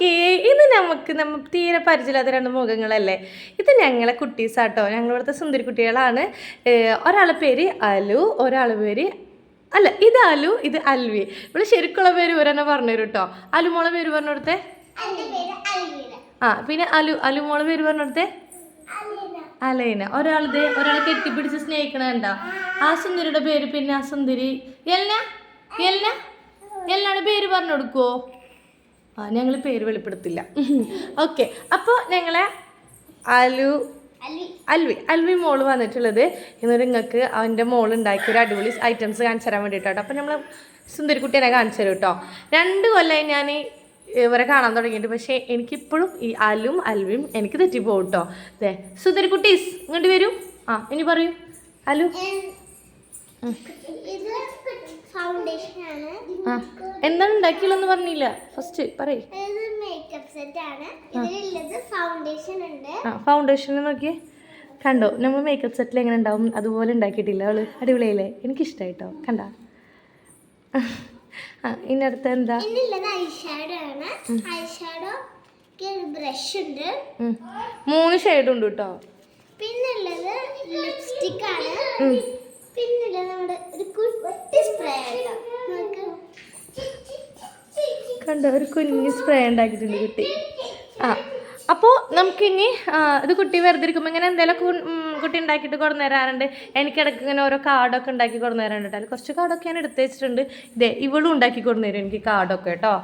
Okay ഇത് നമുക്ക് നമ്മൾ തീരെ പരിചയമില്ലാത്ത രണ്ട് മുഖങ്ങളല്ലേ? ഇത് ഞങ്ങളെ കുട്ടീസാട്ടോ. ഞങ്ങളിവിടുത്തെ സുന്ദരി കുട്ടികളാണ്. ഒരാളെ പേര് അലു ഒരാളെ പേര് അല്ല ഇത് അലു ഇത് അൽവി. ഇവിടെ ശരിക്കുള്ള പേര് ഇവരെന്നെ പറഞ്ഞു തരും കേട്ടോ അലുമോളെ പേര് പറഞ്ഞു കൊടുത്തേ ആ പിന്നെ അലു അലുമോളെ പേര് പറഞ്ഞു കൊടുത്തേ അലീന. ഒരാളിത് ഒരാളെ കെട്ടിപ്പിടിച്ച് സ്നേഹിക്കണ കണ്ടോ? ആ സുന്ദരിയുടെ പേര് പിന്നെ ആ സുന്ദരി. എല്ലാ എല്ലാ എല്ലാണ് പേര് പറഞ്ഞു കൊടുക്കുവോ ഞങ്ങൾ പേര് വെളിപ്പെടുത്തില്ല. ഓക്കെ അപ്പോൾ ഞങ്ങളെ അലു അൽവി അൽവി മോൾ വന്നിട്ടുള്ളത്. എന്നിട്ട് നിങ്ങൾക്ക് അവന്റെ മോൾ ഉണ്ടാക്കിയ ഒരു അടിപൊളി ഐറ്റംസ് കാണിച്ചു തരാൻ വേണ്ടിയിട്ടോ അപ്പോൾ നമ്മൾ സുന്ദരിക്കുട്ടിയെ കാണിച്ചു തരും കേട്ടോ രണ്ട് കൊല്ലമായി ഞാൻ ഇവരെ കാണാൻ തുടങ്ങിയിട്ട് പക്ഷേ എനിക്കിപ്പോഴും ഈ അലും അൽവിയും എനിക്ക് തെറ്റിപ്പോകും കേട്ടോ അതെ സുന്ദരിക്കുട്ടീസ് ഇങ്ങോട്ട് വരൂ. ആ ഇനി പറയൂ. അലു. ആ എന്താണ് ഉണ്ടാക്കിയുള്ളതെന്ന് പറഞ്ഞില്ല. ഫസ്റ്റ് പറയ്. ഇത് മേക്കപ്പ് സെറ്റ് ആണ്. ഇതിലുള്ളത് ഫൗണ്ടേഷൻ ഉണ്ട്. ആ ഫൗണ്ടേഷൻ നോക്കിയേ. കണ്ടോ നമ്മൾ മേക്കപ്പ് സെറ്റിൽ എങ്ങനെ ഉണ്ടാവും? അതുപോലെ ഉണ്ടാക്കിയിട്ടില്ല അവൾ. അടിപൊളിയല്ലേ? എനിക്ക് എനിക്കിഷ്ടമായിട്ടോ കണ്ട? ആ ഇനി അടുത്ത എന്താ? ഐഷാഡോ ആണ്. ഐഷാഡോ ബ്രഷ് ഉണ്ട്. മൂന്ന് ഷെയ്ഡ് ഉണ്ട് കേട്ടോ. പിന്നുള്ളത് ലിപ്സ്റ്റിക് ആണ്. പിന്നുള്ളത് നമ്മുടെ ഒരു കുട്ടി കണ്ടോ ഒരു കുഞ്ഞ് സ്പ്രേ ഉണ്ടാക്കിയിട്ടുണ്ട് കുട്ടി. ആ അപ്പോൾ നമുക്കിനി ഇത് കുട്ടി വെറുതെ ഇരിക്കുമ്പോൾ ഇങ്ങനെ എന്തെങ്കിലും കുട്ടി ഉണ്ടാക്കിയിട്ട് കുറഞ്ഞു തരാറുണ്ട് എനിക്കിടയ്ക്ക് ഇങ്ങനെ ഓരോ കാർഡൊക്കെ ഉണ്ടാക്കി കൊണ്ടു തരാറുണ്ട് അതിൽ കുറച്ച് കാർഡൊക്കെ ഞാൻ എടുത്ത് വെച്ചിട്ടുണ്ട്. ഇതേ ഇവളും ഉണ്ടാക്കി കൊണ്ടു തരും എനിക്ക് കാർഡൊക്കെ കേട്ടോ.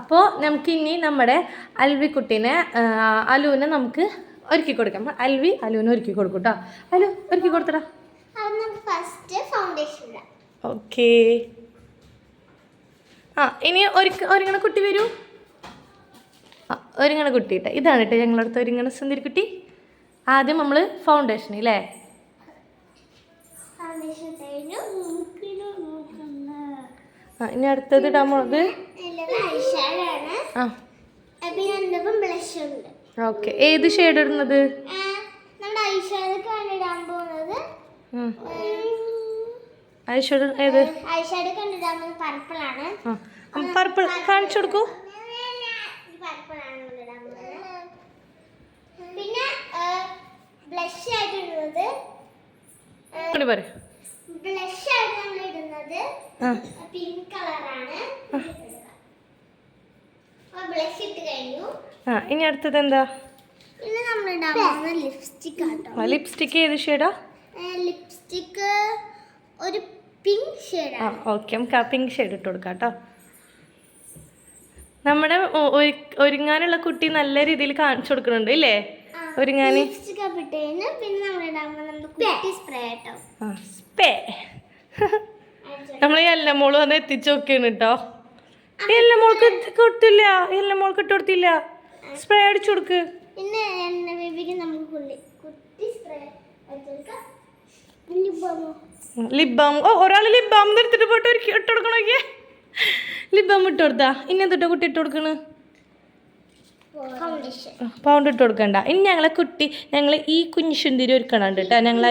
അപ്പോൾ നമുക്കിനി നമ്മുടെ അൽവി കുട്ടീനെ അലുവിനെ നമുക്ക് ഒരുക്കി കൊടുക്കാം. അൽവി അലുവിനെ ഒരുക്കി കൊടുക്കും കേട്ടോ. അലു ഒരുക്കി കൊടുത്തടാ. First foundation okay. ആ ഇനി ഒരു ഒരുങ്ങണ കുട്ടി വരൂ. ആ ഒരുങ്ങണ കുട്ടി കേട്ടോ ഇതാണ് കേട്ടോ ഞങ്ങളടുത്ത് ഒരുങ്ങണ സുന്ദരി കുട്ടി. ആദ്യം നമ്മൾ ഫൗണ്ടേഷൻ അല്ലേ ആ ഇനി അടുത്തത് ഇടാൻ പോണത് ഐഷാഡോ ആ. ഓക്കെ. ഏത് ഷെയ്ഡ് ഇടുന്നത്? നമ്മുടെ ഇടാൻ പോകുന്നത് ഏത്? ഐഷാഡോ പോകുന്നത് പർപ്പിൾ ആണ് കാണിച്ചു കൊടുക്കൂ. ആണ് പിന്നെ ബ്ലഷ് ആയിട്ട് ഇടുന്നത്. ഇങ്ങോട്ട് പറ ബ്ലഷ് ആയിട്ട് നമ്മൾ ഇടുന്നത് പിങ്ക് കളറാണ് ബ്ലഷ് ഇട്ട് കഴിഞ്ഞു. ആ ഇനി അടുത്തത് എന്താ? ഇനി നമ്മൾ ഇടാൻ ലിപ്സ്റ്റിക് ആട്ടോ. ലിപ്സ്റ്റിക് ഏത് ഷെയ്ഡാ ലിപ്സ്റ്റിക്ക് ഒരു പിങ്ക് ഷെയ്ഡ് ആ ഓക്കെ നമുക്ക് ആ പിങ്ക് ഷെയ്ഡ് ഇട്ട് കൊടുക്കാം കേട്ടോ. നമ്മുടെ ഒരു- ഒരുങ്ങാനുള്ള കുട്ടി നല്ല രീതിയിൽ കാണിച്ചു കൊടുക്കുന്നുണ്ട് ഇല്ലേ? ഒരുങ്ങാൻ നമ്മൾ നമ്മൾ എല്ലാ മോൾ വന്ന് എത്തിച്ചു നോക്കിയാണ് കേട്ടോ. എല്ല മോൾക്ക് ഇത് കൊടുത്തില്ല. എല്ല മോൾക്ക് ഇട്ട് കൊടുത്തില്ല. സ്പ്രേ അടിച്ചു കൊടുക്ക്. പിന്നെ ബേബിക്ക് നമുക്ക് കുട്ടി സ്പ്രേ ലിപ് ലിപ് ബാം ഓ ഒരാൾ ലിപ് ബാം എടുത്തിട്ട് പോയിട്ട് ഒരു ഇട്ട് കൊടുക്കണോക്കെ ലിപ് ബാം ഇട്ട് കൊടുത്താ ഇനി തൊട്ട് കുട്ടി ഇട്ട് കൊടുക്കണ് പൗണ്ട് ഇട്ട് കൊടുക്കണ്ട ഇനി ഞങ്ങളെ കുട്ടി ഞങ്ങൾ ഈ കുഞ്ഞു ശുന്തിരി ഒരുക്കണുണ്ട് കേട്ടോ ഞങ്ങൾ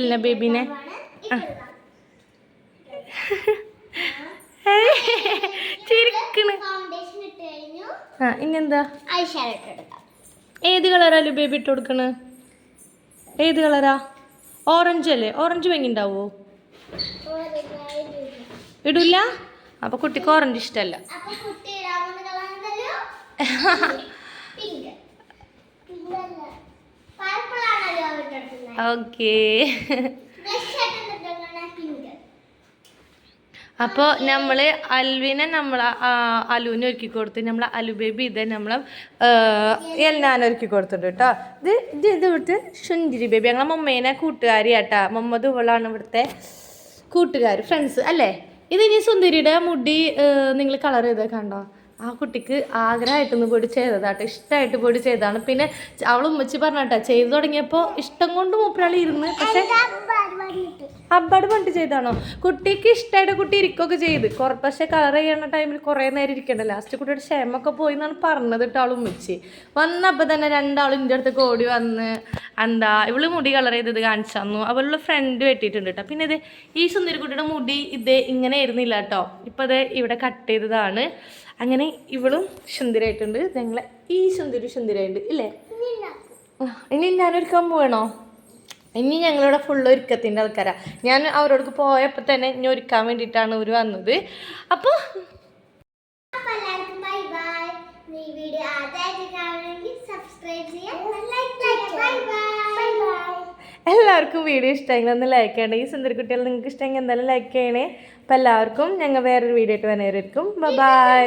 എല്ലാ ബേബീനെ. ചിരിക്കണ്. ആ ഇനിയെന്താ? ഏത് കളറാ ബേബി ഇട്ട് കൊടുക്കണ് ഏത് കളറാ? ഓറഞ്ച് അല്ലേ? ഓറഞ്ച് ഭംഗി ഉണ്ടാവോ? ഇടില്ല അപ്പൊ കുട്ടിക്ക് ഓറഞ്ച് ഇഷ്ടമല്ല അപ്പൊ കുട്ടി ഇടാവുന്ന കളറുണ്ടല്ലോ പിങ്ക് പിങ്ക് അല്ല പർപ്പിൾ ആണല്ലോ ഇട്ടെടുക്കുന്നത് ഓക്കേ ബ്ലഷ് ആയിട്ട് ഇട്ടിട്ടാണ് പിങ്ക് അപ്പോൾ നമ്മൾ അൽവിനെ നമ്മൾ അലുവിനെ ഒരുക്കി കൊടുത്ത് നമ്മൾ അലു ബേബി ഇത് നമ്മൾ എല്ലാം ഒരുക്കി കൊടുത്തിട്ടുണ്ട് കേട്ടോ ഇത് ഇത് ഇത് ഇവിടുത്തെ ശുന്തിരി ബേബി. ഞങ്ങളെ മമ്മേനെ കൂട്ടുകാരി കേട്ടാ മമ്മദ് ഇവളാണ് ഇവിടുത്തെ കൂട്ടുകാർ ഫ്രണ്ട്സ് അല്ലേ? ഇത് ഇനി സുന്ദരിയുടെ മുടി നിങ്ങൾ കളർ ചെയ്തേക്കാണ്ടോ? കണ്ടോ ആ കുട്ടിക്ക് ആഗ്രഹമായിട്ടൊന്ന് പോയിട്ട് ചെയ്തതാട്ടോ. ഇഷ്ടമായിട്ട് പൊടി ചെയ്തതാണ്. പിന്നെ അവൾ ഉമ്മച്ചി പറഞ്ഞാട്ടോ ചെയ്തു തുടങ്ങിയപ്പോൾ ഇഷ്ടം കൊണ്ട് മൂപ്പരാളി ഇരുന്ന് പക്ഷെ അബ്ബാട് പണ്ട് ചെയ്താണോ കുട്ടിക്ക് ഇഷ്ടമായിട്ട് കുട്ടി ഇരിക്കുകയൊക്കെ ചെയ്ത്. കുറ പക്ഷേ കളർ ചെയ്യുന്ന ടൈമിൽ കുറേ നേരം ഇരിക്കണ്ട. ലാസ്റ്റ് കുട്ടിയുടെ ക്ഷേമൊക്കെ പോയി എന്നാണ് പറഞ്ഞത് കേട്ടോ അവളും ഉമ്മച്ചി. വന്നപ്പോൾ തന്നെ രണ്ടാളും എന്റെ അടുത്തേക്ക് ഓടി വന്ന് എന്താ ഇവൾ മുടി കളർ ചെയ്തത് കാണിച്ചു തന്നു. അവളുടെ ഫ്രണ്ട് വെട്ടിയിട്ടുണ്ട് കേട്ടോ പിന്നെ ഇത് ഈ സുന്ദരിക്കുട്ടിയുടെ മുടി ഇത് ഇങ്ങനെ ആയിരുന്നില്ല കേട്ടോ ഇപ്പം അത് ഇവിടെ കട്ട് ചെയ്തതാണ്. അങ്ങനെ ഇവളും സുന്ദരായിട്ടുണ്ട് ഞങ്ങളെ ഈ സുന്ദരി സുന്ദരായിട്ടുണ്ട് ഇല്ലേ? ഇനി ഞാനൊരുക്കാൻ പോകണോ ഇനി ഞങ്ങളിവിടെ ഫുള്ള് ഒരുക്കത്തിന്റെ ആൾക്കാരാണ് ഞാൻ അവരോട് പോയപ്പോൾ തന്നെ ഇനി ഒരുക്കാൻ വേണ്ടിയിട്ടാണ് ഇവർ വന്നത്. അപ്പോൾ അപ്പൊ എല്ലാവർക്കും ബൈ ബൈ ഈ വീഡിയോ ആദ്യമായിട്ട് കാണുമെങ്കിൽ സബ്സ്ക്രൈബ് ചെയ്യാം ലൈക്ക് ബൈ ബൈ ബൈ എല്ലാവർക്കും വീഡിയോ ഇഷ്ടമെങ്കിൽ ഒന്ന് ലൈക്ക് ചെയ്യണം. ഈ സുന്ദരക്കുട്ടികൾ നിങ്ങൾക്ക് ഇഷ്ടമെങ്കിൽ എന്തായാലും ലൈക്ക് ചെയ്യണേ. അപ്പോൾ എല്ലാവർക്കും ഞങ്ങൾ വേറൊരു വീഡിയോ ആയിട്ട് വന്നേരായിരിക്കും ബൈ